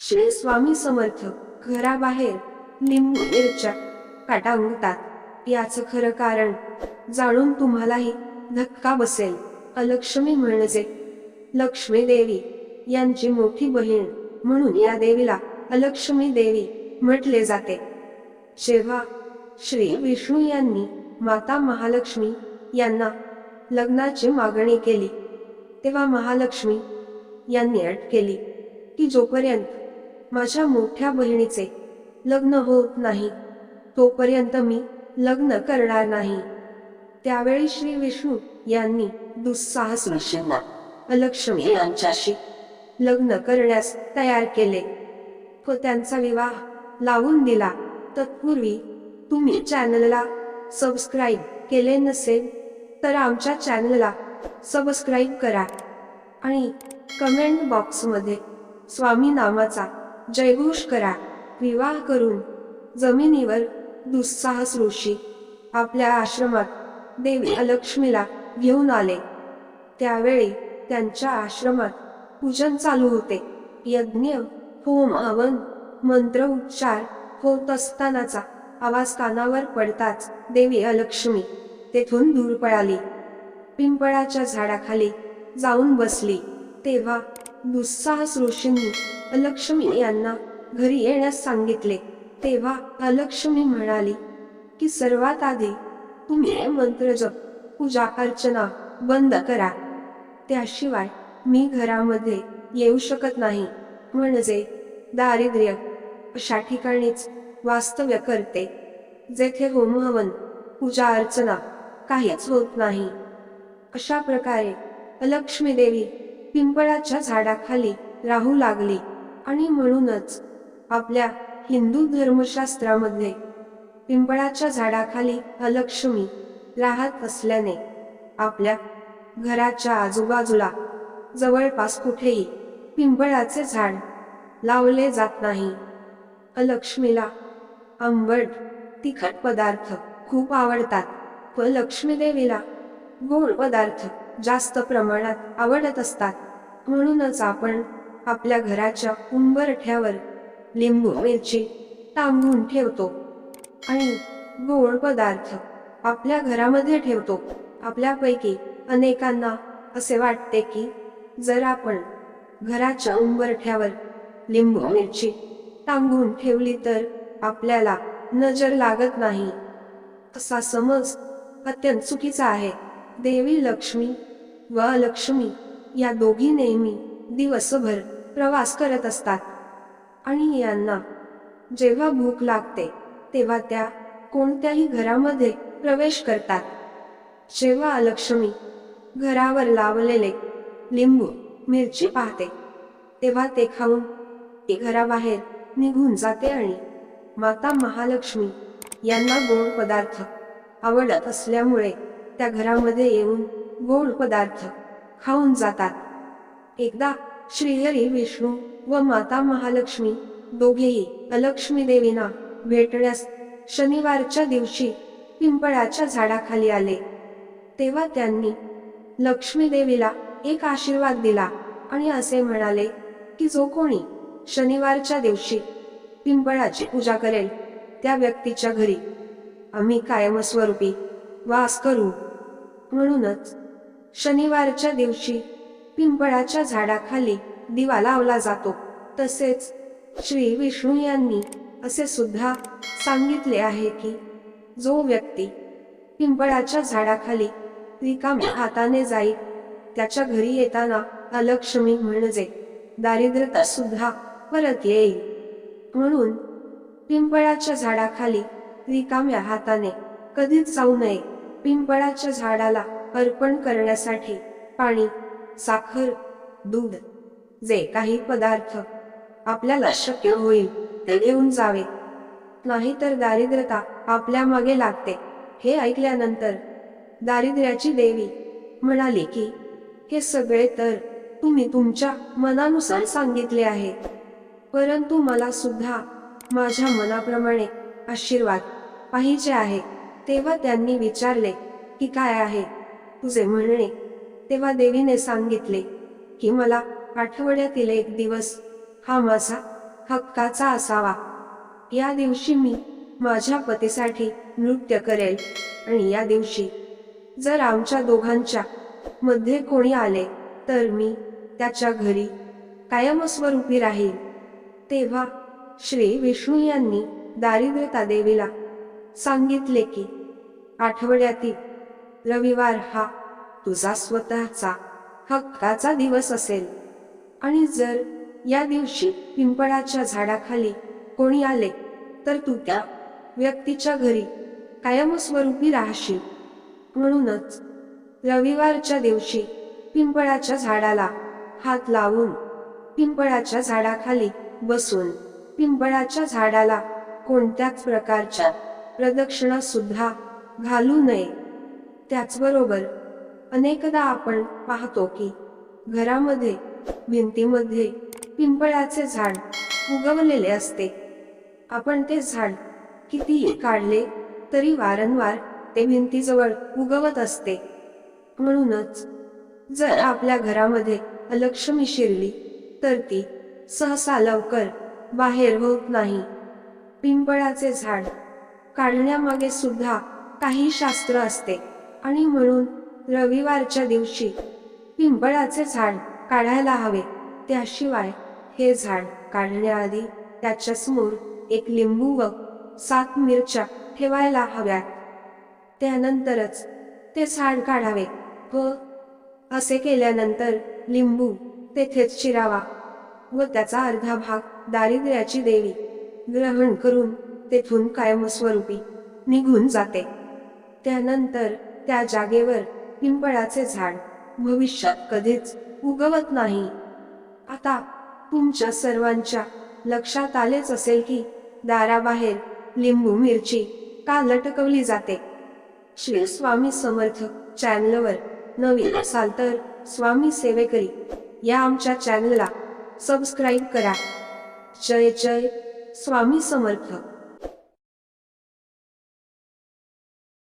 श्री स्वामी समर्थ घराबाहेर लिंबू मिरच्या काटा उगतात याचं खरं कारण जाणून तुम्हालाही धक्का बसेल. अलक्ष्मी म्हणजे लक्ष्मी देवी. यांची मोठी बहीण म्हणून या देवीला अलक्ष्मी देवी म्हटले जाते. जेव्हा श्री विष्णू यांनी माता महालक्ष्मी यांना लग्नाची मागणी केली तेव्हा महालक्ष्मी यांनी अट केली की जोपर्यंत माझ्या मोठ्या बहिणीचे लग्न होत नाही. तोपर्यंत मी लग्न करणार नाही. त्यावेळी श्री विष्णू यांनी दुस्साहस ऋषींना अलक्ष्मी यांच्याशी लग्न करण्यास तयार केले. व त्यांचा विवाह लावून दिला. तत्पूर्वी तुम्ही चॅनलला सबस्क्राईब केले नसेल तर आमच्या चॅनलला सबस्क्राईब करा आणि कमेंट बॉक्समध्ये स्वामी नामाचा जयघोष करा. विवाह करून जमिनीवर दुस्साहस ऋषी आपल्या आश्रमात देवी अलक्ष्मीला घेऊन आले. त्यावेळी त्यांच्या आश्रमात पूजन चालू होते. यज्ञ होम हवन मंत्र उच्चार होत असतानाचा आवाज कानावर पडताच देवी अलक्ष्मी तेथून दूर पळाली. पिंपळाच्या झाडाखाली जाऊन बसली. तेव्हा दुस्साहस ऋषींनी अलक्ष्मी यांना घरी येण्यास सांगितले. तेव्हा अलक्ष्मी म्हणाली की सर्वात आधी तुम्ही हे मंत्र जप पूजा अर्चना बंद करा. त्याशिवाय मी घरामध्ये येऊ शकत नाही. म्हणजे दारिद्र्य अशा ठिकाणीच वास्तव्य करते जेथे होमहवन पूजा अर्चना काहीच होत नाही. अशा प्रकारे लक्ष्मी देवी पिंपळाच्या झाडाखाली राहू लागली आणि म्हणूनच आपल्या हिंदू धर्मशास्त्रामध्ये पिंपळाच्या झाडाखाली अलक्ष्मी राहत असल्याने आपल्या घराच्या आजूबाजूला जवळपास कुठेही पिंपळाचे झाड लावले जात नाही. अलक्ष्मीला आंबट तिखट पदार्थ खूप आवडतात व लक्ष्मीदेवीला गोड पदार्थ जास्त प्रमाणात आवडत असतात. म्हणूनच आपण आपल्या घराच्या उंबरठ्यावर लिंबू मिरची तांबून ठेवतो आणि गोड पदार्थ आपल्या घरामध्ये ठेवतो. आपल्यापैकी अनेकांना असे वाटते की जर आपण घराच्या उंबरठ्यावर लिंबू मिरची तांबून ठेवली तर आपल्याला नजर लागत नाही. असा समज अत्यंत चुकीचा आहे. देवी लक्ष्मी व अलक्ष्मी या दोघी नेहमी दिवसभर प्रवास करत असतात. आणि यांना जेव्हा भूक लागते तेव्हा त्या कोणत्याही घरामध्ये प्रवेश करतात. जेव्हा अलक्ष्मी घरावर लावलेले लिंबू मिरची पाहते तेव्हा ते खाऊन ती घराबाहेर निघून जाते आणि माता महालक्ष्मी यांना गोड पदार्थ आवडत असल्यामुळे त्या घरामध्ये येऊन गोड पदार्थ खाऊन जातात. एकदा श्रीहरी विष्णू व माता महालक्ष्मी दोघेही अलक्ष्मी देवींना भेटण्यास शनिवारच्या दिवशी पिंपळाच्या झाडाखाली आले. तेव्हा त्यांनी लक्ष्मी देवीला एक आशीर्वाद दिला आणि असे म्हणाले की जो कोणी शनिवारच्या दिवशी पिंपळाची पूजा करेल त्या व्यक्तीच्या घरी आम्ही कायमस्वरूपी वास करू. म्हणूनच शनिवारच्या दिवशी पिंपळाच्या झाडाखाली दिवा लावला जातो. तसेच श्री विष्णू यांनी असे सुद्धा सांगितले आहे की जो व्यक्ती पिंपळाच्या झाडाखाली रिकाम्या हाताने जाईल त्याच्या घरी येताना अलक्ष्मी म्हणजे दारिद्र्यता सुद्धा परत येईल. म्हणून पिंपळाच्या झाडाखाली रिकाम्या हाताने कधीच जाऊ नये. पिंपळाच्या झाडाला अर्पण करण्यासाठी पाणी साखर दूध जे काही पदार्थ आपल्याला शक्य होईल ते घेऊन जावे. नाहीतर दारिद्रता आपल्या मागे लागते. हे ऐकल्यानंतर दारिद्र्याची देवी म्हणाली की हे सगळे तर तुम्ही तुमच्या मनानुसार सांगितले आहे परंतु मला सुद्धा माझ्या मनाप्रमाणे आशीर्वाद पाहिजे आहे. तेव्हा त्यांनी विचारले की काय आहे? तुझे म्हणणे. तेव्हा देवीने सांगितले की मला आठवड्यातील एक दिवस हा माझा हक्काचा असावा. या दिवशी मी माझ्या पतीसाठी नृत्य करेल आणि या दिवशी जर आमच्या दोघांच्या मध्ये कोणी आले तर मी त्याच्या घरी कायमस्वरूपी राहील. तेव्हा श्री विष्णू यांनी दारिद्र्यता देवीला सांगितले की आठवड्यातील रविवार हा तुझा स्वतःचा हक्काचा दिवस असेल. आणि जर या दिवशी पिंपळाच्या झाडाखाली कोणी आले तर तू त्या व्यक्तीच्या घरी कायमस्वरूपी राहशील. म्हणूनच रविवारच्या दिवशी पिंपळाच्या झाडाला हात लावून पिंपळाच्या झाडाखाली बसून पिंपळाच्या झाडाला कोणत्याच प्रकारच्या प्रदक्षिणा सुद्धा घालू नये. त्याचबरोबर अनेकदा आपण पाहतो की घरामध्ये भिंतीमध्ये पिंपळाचे झाड उगवलेले असते. आपण ते झाड कितीही काढले तरी वारंवार ते भिंतीजवळ उगवत असते. म्हणूनच जर आपल्या घरामध्ये अलक्ष्मी शिरली तर ती सहसा लवकर बाहेर होत नाही. पिंपळाचे झाड काढण्यामागे सुद्धा काही शास्त्र असते. आणि म्हणून रविवारच्या दिवशी पिंपळाचे झाड काढायला हवे. त्याशिवाय हे झाड काढण्याआधी त्याच्यासमोर एक लिंबू व सात मिरच्या ठेवायला हव्यात. त्यानंतरच ते झाड काढावे व असे केल्यानंतर लिंबू तेथेच चिरावा व त्याचा अर्धा भाग दारिद्र्याची देवी ग्रहण करून तेथून कायमस्वरूपी निघून जाते. त्यानंतर त्या जागेवर पिंपळाचे झाड भविष्यात कधीच उगवत नाही. आता तुमच्या सर्वांच्या लक्षात आलेच असेल की दाराबाहेर लिंबू मिरची का लटकवली जाते. श्री स्वामी समर्थ चॅनलवर नवीन असाल तर स्वामी सेवेकरी या आमच्या चॅनलला सबस्क्राईब करा. जय जय स्वामी समर्थ.